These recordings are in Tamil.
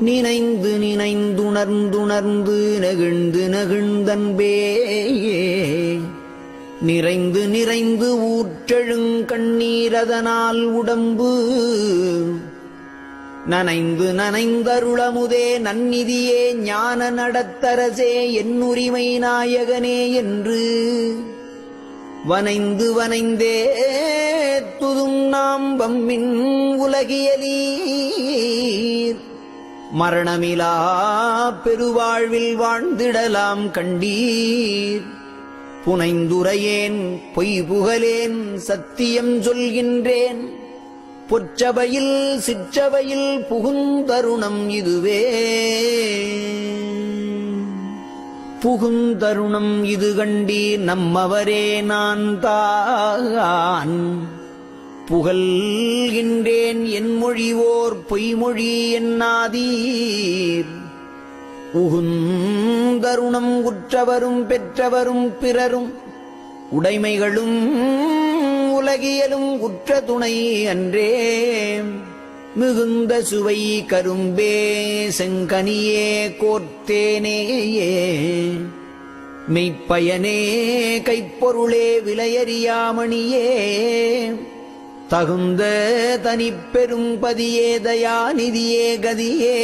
நினைந்து நினைந்துணர்ந்துணர்ந்து நெகிழ்ந்து நெகிழ்ந்தன்பே. நிறைந்து நிறைந்து ஊற்றெழுங் கண்ணீரதனால் உடம்பு. நனைந்து நனைந்தருளமுதே நன்னிதியே ஞான நடத்தரசே என்னுரிமை நாயகனே என்று. வனைந்து வனைந்தே துதும் நாம் வம்மின் உலகியலீர். மரணமிலா பெருவாழ்வில் வாழ்ந்திடலாம் கண்டீர். புனைந்துரையேன் பொய் புகழேன் சத்தியம் சொல்கின்றேன். பொற்றவையில் சிற்றவையில் புகுந்தருணம் இதுவே. புகுந்தருணம் இது கண்டீர் நம்மவரே நான் தான் புகழ்கின்றேன் என் மொழிவோர் பொய்மொழி என்னாதீர். உகுந்தருணம் உற்றவரும் பெற்றவரும் பிறரும் உடைமைகளும் உலகியலும் உற்ற துணை அன்றே. மிகுந்த சுவை கரும்பே செங்கனியே கோர்த்தேனேயே. மெய்ப்பயனே கைப்பொருளே விலையறியாமணியே. தகுந்த தனிப்பெரும் பதியே தயாநிதியே கதியே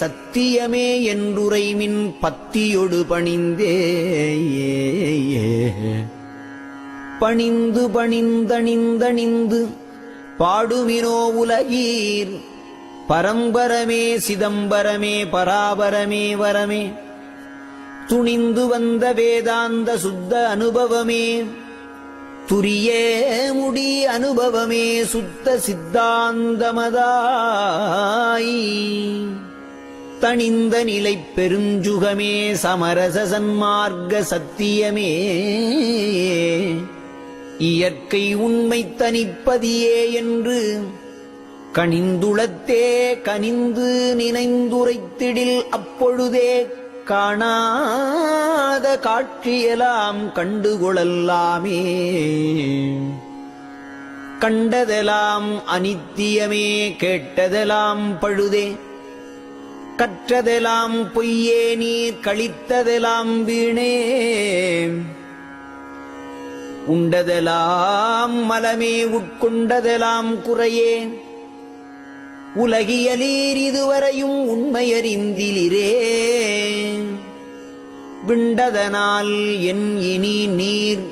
சத்தியமே என்றுரைமின் பத்தியொடு பணிந்தே பணிந்து பணிந்தணிந்தணிந்து பாடுமினோ உலகீர் பரம்பரமே சிதம்பரமே பராபரமே வரமே. துணிந்து வந்த வேதாந்த சுத்த அனுபவமே துரியே முடி அனுபவமே சுத்த சித்தாந்தமதாய். தணிந்த நிலை பெருஞ்சுகமே சமரச சன்மார்க்க சத்தியமே. இயற்கை உண்மை தனிப்பதியே என்று கனிந்துளத்தே கனிந்து நினைந்துரைத்திடில் அப்பொழுதே காணாத காட்சியெல்லாம் கண்டுகொள்ளல்லாமே கண்டதெல்லாம் அனித்தியமே கேட்டதெல்லாம் பழுதே. கற்றதெல்லாம் பொய்யே நீர் கழித்ததெல்லாம் வீணே. உண்டதெல்லாம் மலமே உட்கொண்டதெல்லாம் குறையே. உலகியலீர் இதுவரையும் உண்மையறிந்திலிரே விண்டதனால் என் இனி நீர்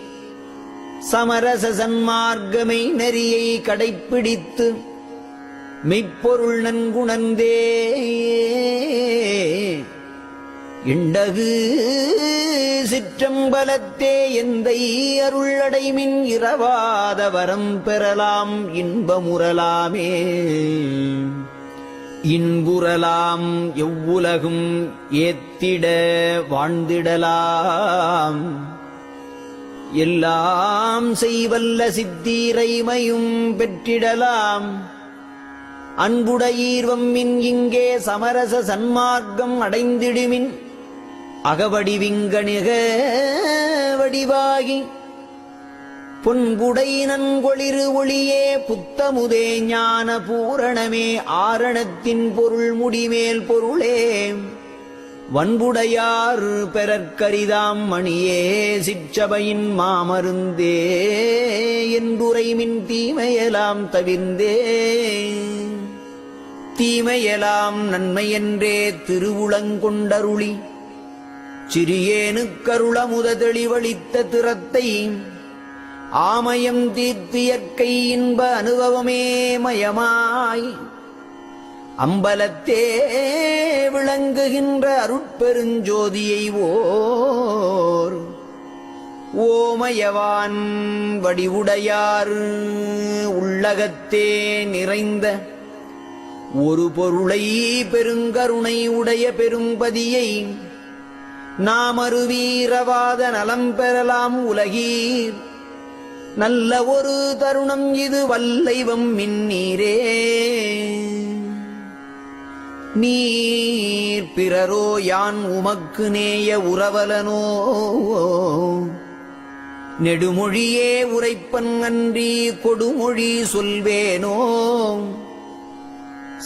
சமரச சன்மார்க்கமை நெறியை கடைப்பிடித்து மெய்ப்பொருள் நன்குணர்ந்தே. இண்டகு சிற்றம்பலத்தே எந்தை அருளடைமின் இரவாத வரம் பெறலாம் இன்பமுறலாமே. இன்புறலாம் எவ்வுலகும் ஏத்திட வாழ்ந்திடலாம். எல்லாம் செய்வல்ல சித்தீரைமையும் பெற்றிடலாம். அன்புடையீர்வம்மின் இங்கே சமரச சன்மார்க்கம் அடைந்திடுமின் அகவடிவிங்கணிக வடிவாகி. புன்புடை நன்கொளிரு ஒளியே புத்தமுதே ஞான பூரணமே ஆரணத்தின் பொருள் முடிமேல் பொருளே. வன்புடையார் பெறற்கரிதாம் மணியே சிற்றபையின் மாமருந்தே என்றுரைமின் தீமையெல்லாம் தவிர்ந்தே. தீமையெல்லாம் நன்மையென்றே திருவுளங்கொண்டருளி. சிறியேனுக்கருளமுத தெளிவளித்த திறத்தை ஆமயம் தீர்த்தியற்கை இன்ப அனுபவமே மயமாய் அம்பலத்தே விளங்குகின்ற அருட்பெருஞ்சோதியை ஓர் ஓமயவான் வடிவுடையார் உள்ளகத்தே நிறைந்த ஒரு பொருளை பெருங்கருணை உடைய பெரும்பதியை நாமரு வீரவாத நலம் பெறலாம் உலகீர். நல்ல ஒரு தருணம் இது வல்லைவம் மின்னீரே. நீர் பிறரோ யான் உமக்கு நேய உறவலனோ. நெடுமொழியே உரைப்பன் அன்றி கொடுமொழி சொல்வேனோ.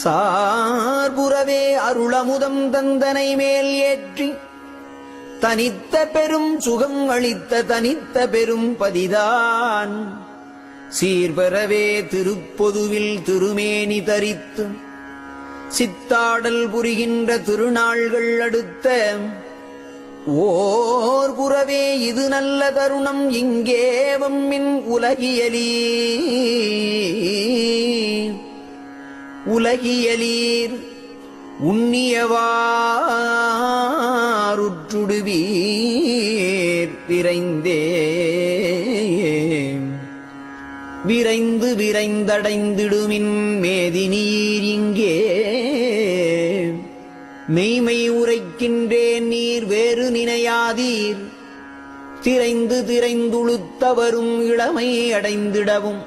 சார்புறவே அருளமுதம் தந்தனை மேல் ஏற்றி தனித்த பெரும் சுகம் அளித்த தனித்த பெரும் பதிதான். சீர்பெறவே திருப்பொதுவில் திருமேனி தரித்து சித்தாடல் புரிகின்ற திருநாள்கள் அடுத்த ஓர் புறவே இது நல்ல தருணம் இங்கேவம் மின் உலகியலீர். உலகியலீர் உன்னியவாருற்றுடுவீர் விரைந்தே. விரைந்து விரைந்தடைந்திடுமின் மேதினீர் இங்கே. மெய்மை உரைக்கின்றேன் நீர் வேறு நினையாதீர். திரைந்து திரைந்துழுத்தவரும் இளமை அடைந்திடவும்.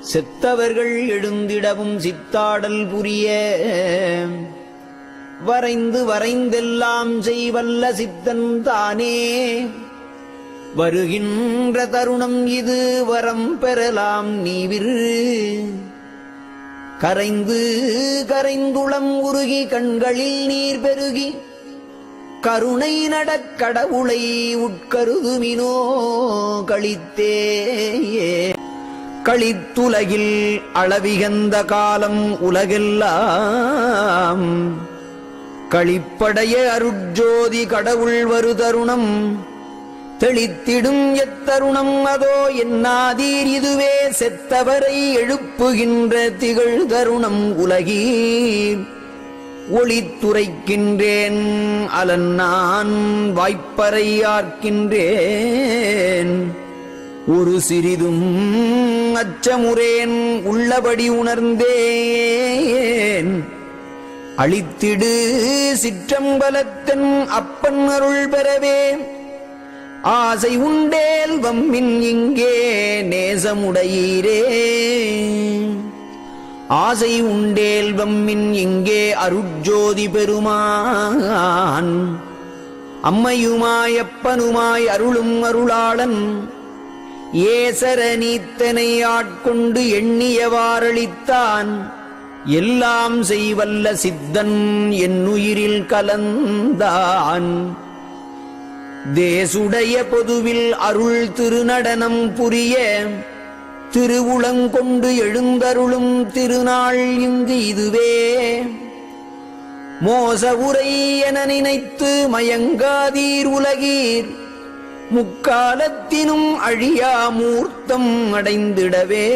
செத்தவர்கள் எழுந்திடவும் சித்தாடல் புரிய. வரைந்து வரைந்தெல்லாம் செய்வல்ல சித்தன் தானே. வருகின்ற தருணம் இது வரம் பெறலாம் நீவிரு. கரைந்து கரைந்துளம் உருகி கண்களில் நீர் பெருகி கருணை நடக்கடவுளை உட்கருதுமினோ களித்தேயே. களித்துலகில் அளவிகந்த காலம் உலகெல்லாம் களிப்படைய அருட்ஜோதி கடவுள் வரு தருணம் தெளித்திடும் எத்தருணம் அதோ என்னாதீர் இதுவே செத்தவரை எழுப்புகின்ற திகழ் தருணம் உலகீர். ஒளித்துரைக்கின்றேன் அலன் நான் வாய்ப்பறையார்க்கின்றேன் ஒரு சிறிதும் அச்சமுறேன் உள்ளபடி உணர்ந்தேன். அழித்திடு சிற்றம்பலத்தன் அப்பன் அருள் பெறவே. ஆசை உண்டேல் வம்மின் இங்கே நேசமுடையீரே. ஆசை உண்டேல் வம்மின் இங்கே அருட்ஜோதி பெருமான். அம்மையுமாயப்பனுமாய் அருளும் அருளாளன். ஏசர நீத்தனை ஆட்கொண்டு எண்ணியவாறளித்தான். எல்லாம் செய்வல்ல சித்தன் என்னுயிரில் கலந்தான். தேசுடைய பொதுவில் அருள் திருநடனம் புரிய திருவுளங்கொண்டு எழுந்தருளும் திருநாள் இங்கு இதுவே. மோச உரை என நினைத்து மயங்காதீர் உலகீர் முக்காலத்தினும் அழியா மூர்த்தம் அடைந்திடவே.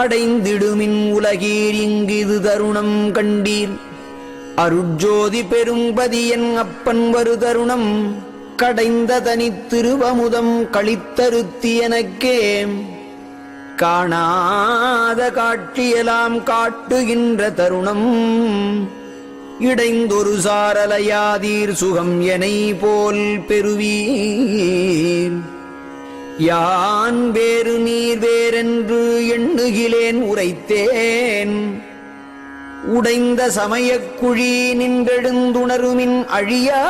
அடைந்திடுமின் உலகீர் இங்கிது தருணம் கண்டீர். அருட்ஜோதி பெரும்பதியன் அப்பன் வரு தருணம் கடைந்த தனித்திருவமுதம் களித்தருத்தி எனக்கே காணாத காட்சியெல்லாம் காட்டுகின்ற தருணம் இடைந்தொரு சாரலையாதீர் சுகம் எனை போல் பெறுவீர். யான் வேறு நீர் வேறென்று எண்ணுகிலேன் உரைத்தேன். உடைந்த சமயக் குழி நின்றெழுந்துணருமின் அழியா.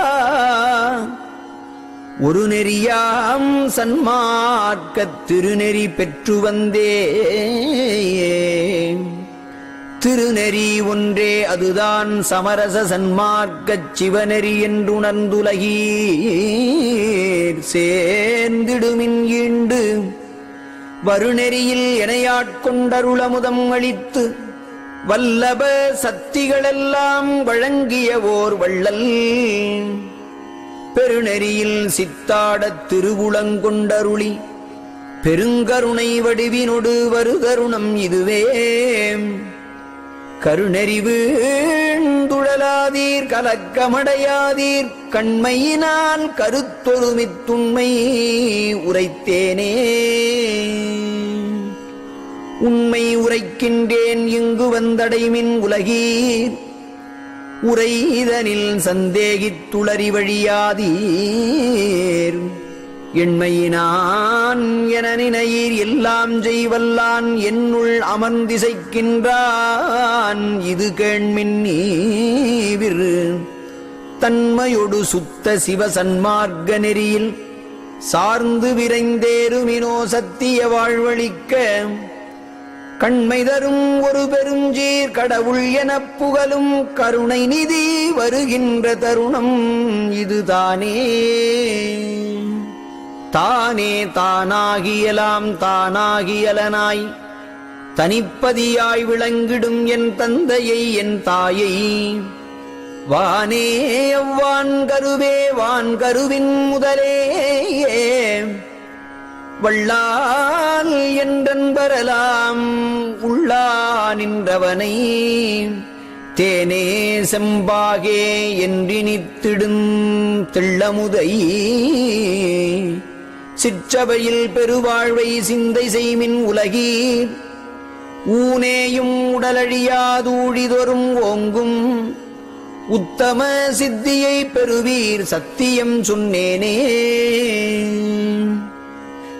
ஒரு நெறியாம் சன்மார்க்கத் திருநெறி பெற்று வந்தே திருநெறி ஒன்றே அதுதான் சமரச சன்மார்க்கச் சிவநெறி என்றுணர்ந்துலகீ சேர்ந்திடுமின் ஈண்டு. வருநெறியில் எனையாட்கொண்டருளமுதம் அளித்து வல்லப சக்திகளெல்லாம் வழங்கிய ஓர் வள்ளல். பெருநெறியில் சித்தாடத் திருவுளங்கொண்டருளி பெருங்கருணை வடிவினொடு வருகருணம் இதுவே. கண்துழலாதீர் கலக்கமடையாதீர் கண்மையினால் கருத்தொருமித்துண்மை உரைத்தேனே. உண்மை உரைக்கின்றேன் இங்கு வந்தடைமின் உலகீர். உரைதனில் சந்தேகித்துளறி வழியாதீர். எண்மையினான் என நினையீர் எல்லாம் செய்வல்லான் என்னுள் அமர்ந்திசைக்கின்றான். இது கேண்மின் நீவிர் தன்மையொடு சுத்த சிவசன்மார்க்க நெறியில் சார்ந்து விரைந்தேருமினோ சத்திய வாழ்வழிக்க கண்மை தரும் ஒரு பெருஞ்சீர் கடவுள் எனப் புகழும் கருணை நிதி வருகின்ற தருணம் இதுதானே. தானே தானாகியலாம் தானாகியலனாய். தனிப்பதியாய் விளங்கிடும் என் தந்தையை என் தாயை. வானே எவ்வான் கருவே வான் கருவின் முதலே வள்ளால் என்றன் வரலாம் உள்ளா நின்றவனை. தேனே செம்பாகே என்றினித்திடும் தெள்ளமுதை. சிற்றவையில் பெருவாழ்வை சிந்தை செய்மின் உலகீர் ஊனேயும் உடலழியாதூழிதொரும் ஓங்கும். உத்தம சித்தியை பெறுவீர் சத்தியம் சொன்னேனே.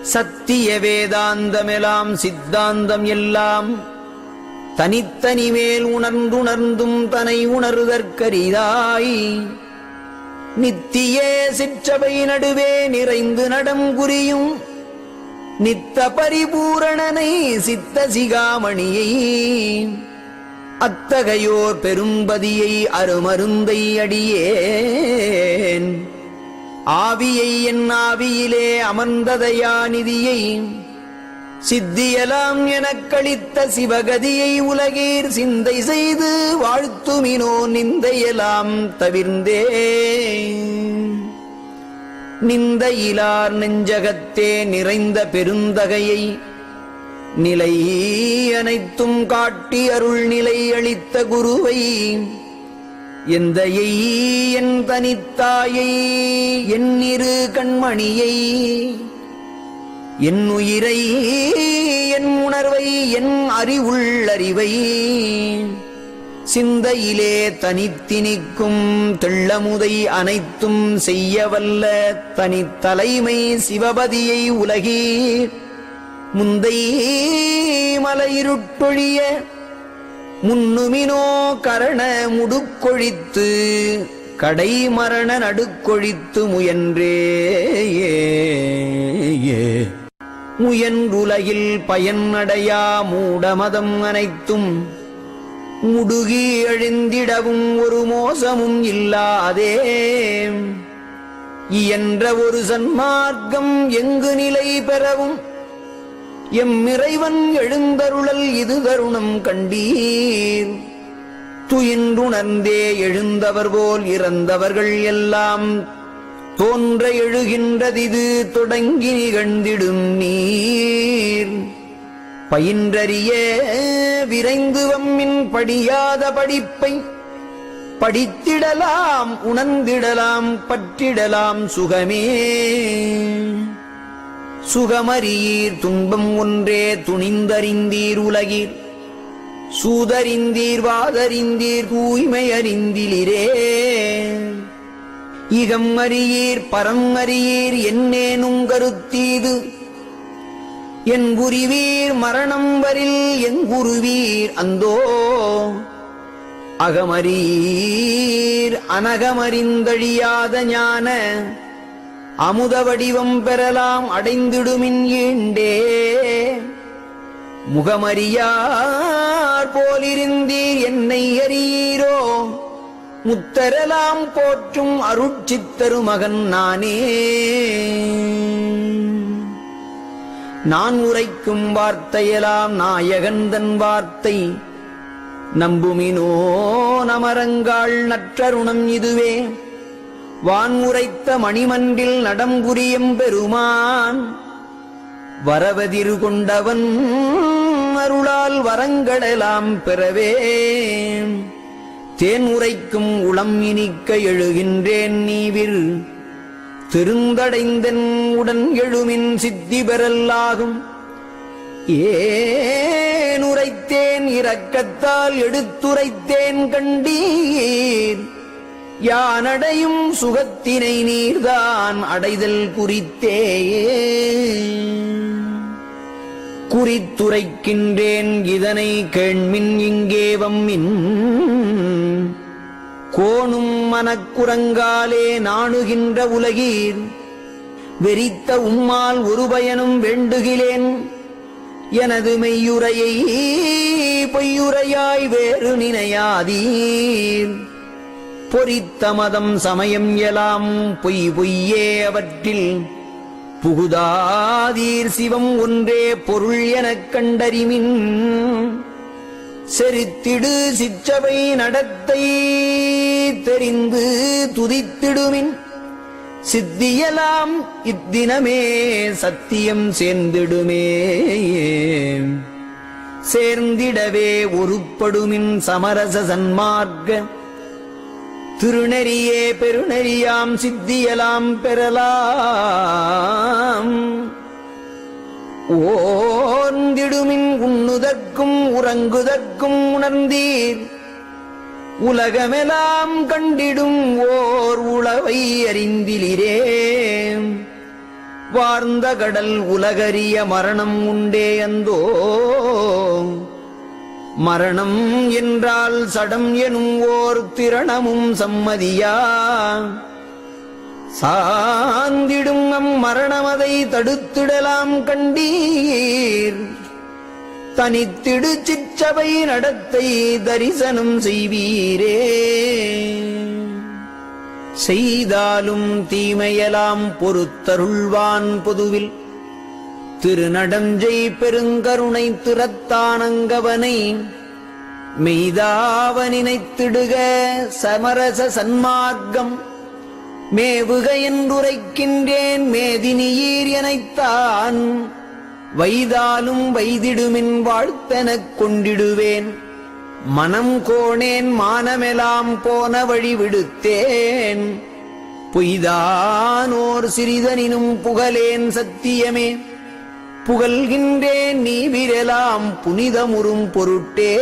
சத்திய வேதாந்தமெலாம் சித்தாந்தம் எல்லாம் தனித்தனி மேல் உணர்ந்துணர்ந்தும் தனை உணர்தற்கரிதாய். நித்திய சிற்றவை நடுவே நிறைந்து நடம் குறியும் நித்த பரிபூரணனை சித்த சிகாமணியை. அத்தகையோர் பெரும்பதியை அருமருந்தை அடியேன். ஆவியை என் ஆவியிலே அமர்ந்ததையாநிதியை சித்தியலாம் எனக்களித்த சிவகதியை உலகீர் சிந்தை செய்து வாழ்த்துமினோ நிந்தையலாம் தவிர்ந்தே நிந்தையிலார் நெஞ்சகத்தே நிறைந்த பெருந்தகையை நிலை அனைத்தும் காட்டி அருள் நிலை அளித்த குருவை எந்தையை என் தனித்தாயை என் இரு கண்மணியை என் உயிரை என் உணர்வை என் அறிவுள்ளறிவை சிந்தையிலே தனித்தினிக்கும் தெள்ளமுதை அனைத்தும் செய்யவல்ல தனித்தலைமை சிவபதியை உலகீர். முந்தை மலையிருட்டொழிய முன்னுமினோ கரண முடுக்கொழித்து கடை மரண நடுக்கொழித்து முயன்றே முயன்றுலகில் பயனடையா மூடமதம் அனைத்தும். முடுகி அழிந்திடவும் ஒரு மோசமும் இல்லாதே. இயன்ற ஒரு சன்மார்க்கம் எங்கு நிலை பெறவும்? எம் இறைவன் எழுந்தருளல் இது தருணம் கண்டீர். துயின்றுணர்ந்தே எழுந்தவர் போல் இறந்தவர்கள் எல்லாம் தோன்ற எழுகின்றதிது தொடங்கி நிகழ்ந்திடும் நீர். பயின்றறிய விரைந்து வம்மின் படியாத படிப்பை படித்திடலாம் உணர்ந்திடலாம் பற்றிடலாம் சுகமே. சுகமறியீர் துன்பம் ஒன்றே துணிந்தறிந்தீர் உலகீர் சூதறிந்தீர் வாதறிந்தீர் தூய்மை அறிந்திலிரே இகம் அறியீர் பரம் அறியீர் என்னேனும் கருத்தீது? என் குருவீர் மரணம் வரில் என் குருவீர் அந்தோ. அகமரீர் அனகமறிந்தழியாத ஞான. அமுத வடிவம் பெறலாம் அடைந்திடுமின் ஈண்டே. முகமறியார் போலிருந்தீர் என்னை அறியீரோ? முத்தரலாம் போற்றும் அருட்சித்தரு மகன் நானே. நான் உரைக்கும் வார்த்தையெல்லாம் நாயகந்தன் வார்த்தை. நம்புமினோ நமரங்காள் நற்றருணம் இதுவே. வான் உரைத்த மணிமன்றில் நடம்புரியும் பெருமான். வரவதிரு கொண்டவன் அருளால் வரங்களெல்லாம் பெறவே. தேன் உரைக்கும் உளம் இனிக்க எழுகின்றேன் நீவிர் திருந்தடைந்தன் உடன் எழுமின் சித்தி பெறல்லாகும். ஏன் உரைத்தேன் இரக்கத்தால் எடுத்துரைத்தேன் கண்டீர். யானடையும் சுகத்தினை நீர்தான் அடைதல் குறித்தேயே குறித்துரைக்கின்றேன் இதனை கேள்மின் இங்கே வம்மின் கோணும் மனக்குரங்காலே நாணுகின்ற உலகீர். வெறித்த உம்மால் ஒரு பயனும் வேண்டுகிலேன். எனது மெய்யுரையை பொய்யுரையாய் வேறு நினையாதீர். பொறித்த மதம் சமயம் எலாம் பொய் பொய்யே அவற்றில். புகுதாதீர் சிவம் ஒன்றே பொருள் எனக் கண்டறிமின். செறித்திடு சிற்றவை நடத்தை தெரிந்து துதித்திடுமின். சித்தியலாம் இத்தினமே சத்தியம் சேர்ந்திடுமே. சேர்ந்திடவே உருப்படுமின் சமரச சன்மார்க்க திருநெறியே பெருநெறியாம் சித்தியலாம் பெறலாம். ஓர்ந்திடுமின் உண்ணுதற்கும் உறங்குதற்கும் உணர்ந்தீர். உலகமெல்லாம் கண்டிடும் ஓர் உளவை அறிந்திலிரே. வார்ந்த கடல் உலகறிய மரணம் உண்டே அந்தோ. மரணம் என்றால் சடம் எனும் ஓர் திரணமும் சம்மதியா? சாந்திடும் அம் மரணமதை தடுத்திடலாம் கண்டீர். தனித்திடு சிற்றவை நடத்தை தரிசனம் செய்வீரே. செய்தாலும் தீமையலாம் பொறுத்தருள்வான் பொதுவில். திருநடஞ்சை பெருங்கருணை திறத்தானங்கவனை மெய்தாவ நினைத்திடுக சமரச சன்மார்க்கம். மேவுக என்றுரைக்கின்றேன் மேதினியீர் எனத்தான். வைதாலும் வைதிடுமின் வாழ்த்தெனக் கொண்டிடுவேன். மனம் கோணேன் மானமெலாம் போன வழி விடுத்தேன். பொய்தானோர் சிறிதனினும் புகழேன் சத்தியமே. புகழ்கின்றேன் நீ விரலாம் புனிதமுறும் பொருட்டே.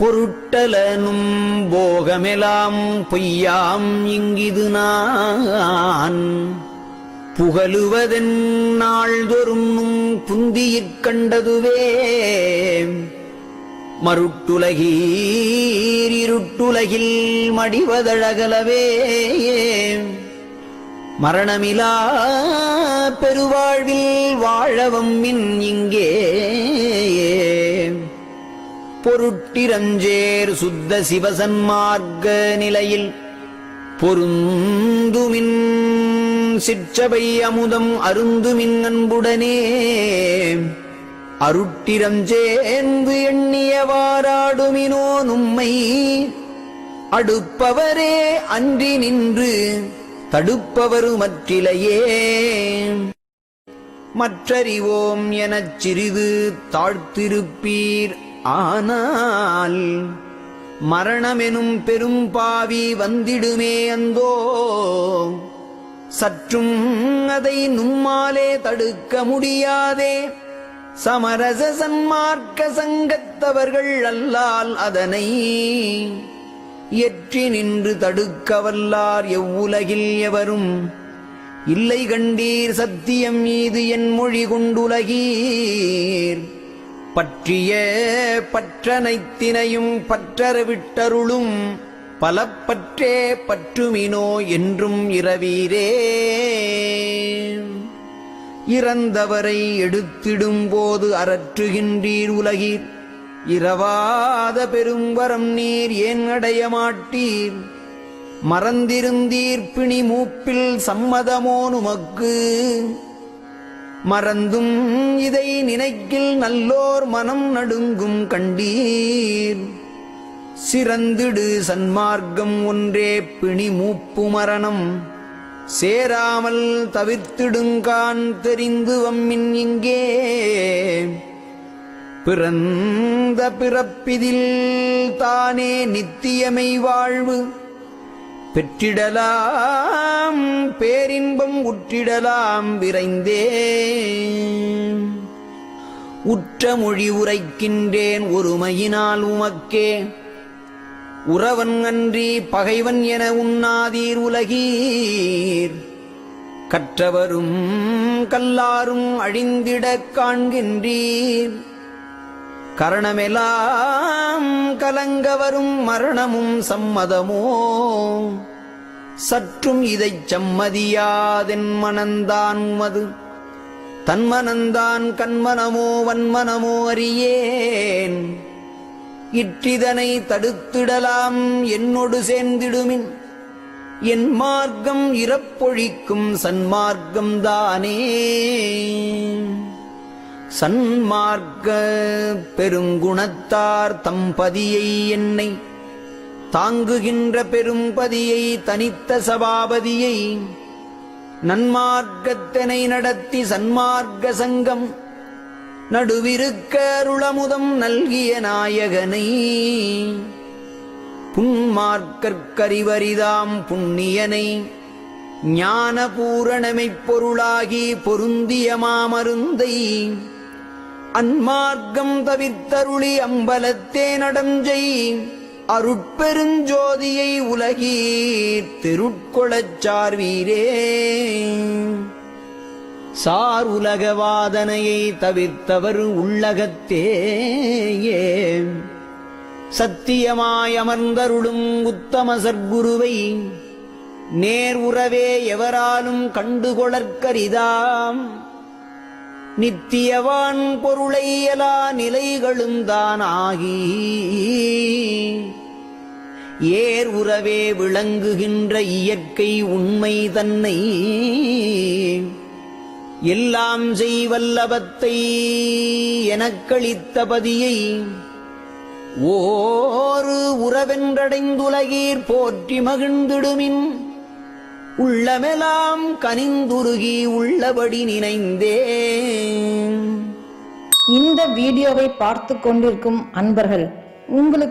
பொருட்டலனும் போகமெலாம் பொய்யாம் இங்கிது நான். புகழுவதென் நாள்தொறும் புந்தியிற் கண்டதுவே. மருட்டுலகீர் இருட்டுலகில் மடிவதழகலவே. மரணமிலா பெருவாழ்வில் வாழவும் மின் இங்கே. பொருட்டிரஞ்சேர் சுத்த சிவசன்மார்க்க நிலையில் பொருந்துமின் சிற்றபை அமுதம் அருந்துமின் அன்புடனே. அருட்டிரஞ்சேர்ந்து எண்ணியவாராடுமினோ. நும்மை அடுப்பவரே அன்றி நின்று தடுப்பவருமற்றிலையே மற்றறிவோம் எனச் சிறிது தாழ்த்திருப்பீர். ஆனால் மரணமெனும் பெரும் பாவி வந்திடுமே அந்தோ சற்றும் அதை நும்மாலே தடுக்க முடியாதே. சமரச சன்மார்க்க சங்கத்தவர்கள் அல்லால் அதனை எற்றி நின்று தடுக்கவல்லார் எவ்வுலகில் எவரும்? இல்லை கண்டீர் சத்தியம் மீது என் மொழி கொண்டுலகீர். பற்றிய பற்றனைத்தினையும் பற்றற விட்டருளும் பல பற்றே பற்றுமினோ என்றும் இரவீரே. இறந்தவரை எடுத்திடும் போது அறற்றுகின்றீர் உலகீர். இரவாத பெரும்பரம் நீர் ஏன் அடைய மாட்டீர்? மறந்திருந்தீர்ப்பிணி மூப்பில் சம்மதமோனுமக்கு மறந்தும் இதை நினைக்கில் நல்லோர் மனம் நடுங்கும் கண்டீர். சிறந்திடு சன்மார்க்கம் ஒன்றே பிணி மூப்பு மரணம். சேராமல் தவிர்த்திடுங்கான் தெரிந்து வம்மின் இங்கே. பிறந்த பிறப்பிதில் தானே நித்தியமை வாழ்வு. பெற்றிடலாம் பேரின்பம் உற்றிடலாம் விரைந்தே உற்ற மொழி உரைக்கின்றேன் ஒருமையினால் உமக்கே. உறவன் அன்றி பகைவன் என உண்ணாதீர் உலகீர். கற்றவரும் கல்லாரும் அழிந்திடக் காண்கின்றீர். கரணமெல்லாம் கலங்க வரும் மரணமும் சம்மதமோ? சற்றும் இதைச் சம்மதியாதென் மனந்தான் உமது. தன்மனந்தான் கண்மனமோ வன்மனமோ அறியேன். இற்றிதனை தடுத்திடலாம் என்னொடு சேர்ந்திடுமின். என் மார்க்கம் இறப்பொழிக்கும் சன்மார்க்கம் தானே சன்மார்க்க பெருங்குணத்தார் தம்பதியை என்னை தாங்குகின்ற பெரும்பதியை தனித்த சபாபதியை நன்மார்க்கத்தினை நடத்தி சன்மார்க்க சங்கம் நடுவிருக்க அருளமுதம் நல்கிய நாயகனை புன்மார்க்கறிவரிதாம் புண்ணியனை ஞான பூரணமைப் பொருளாகி பொருந்திய மாமருந்தை அன்மார்க்கம் தவித்தருளி அம்பலத்தே நடஞ்சை அருட்பெருஞ்சோதியை உலகீர் திருட்கொளச் சார்வீரே. சார் உலகவாதனையை தவிர்த்தவர் உள்ளகத்தேயே சத்தியமாயமர்ந்தருளும் உத்தம சர்க்குருவை நேர் உறவே எவராலும் கண்டுகொளற்கரிதாம். நித்தியவான் பொருளை எல்லா நிலைகளும் தான் ஆகி ஏர் உறவே விளங்குகின்ற இயற்கை உண்மை தன்னை. எல்லாம் செய்வல்லபத்தை எனக்களித்த பதியை. ஓரு உறவென்றடைந்துலகீர் போற்றி மகிழ்ந்திடுமின். உள்ளமெலாம் கனிந்துருகி உள்ளபடி நினைந்தேன். இந்த வீடியோவை பார்த்து கொண்டிருக்கும் அன்பர்கள் உங்களுக்கு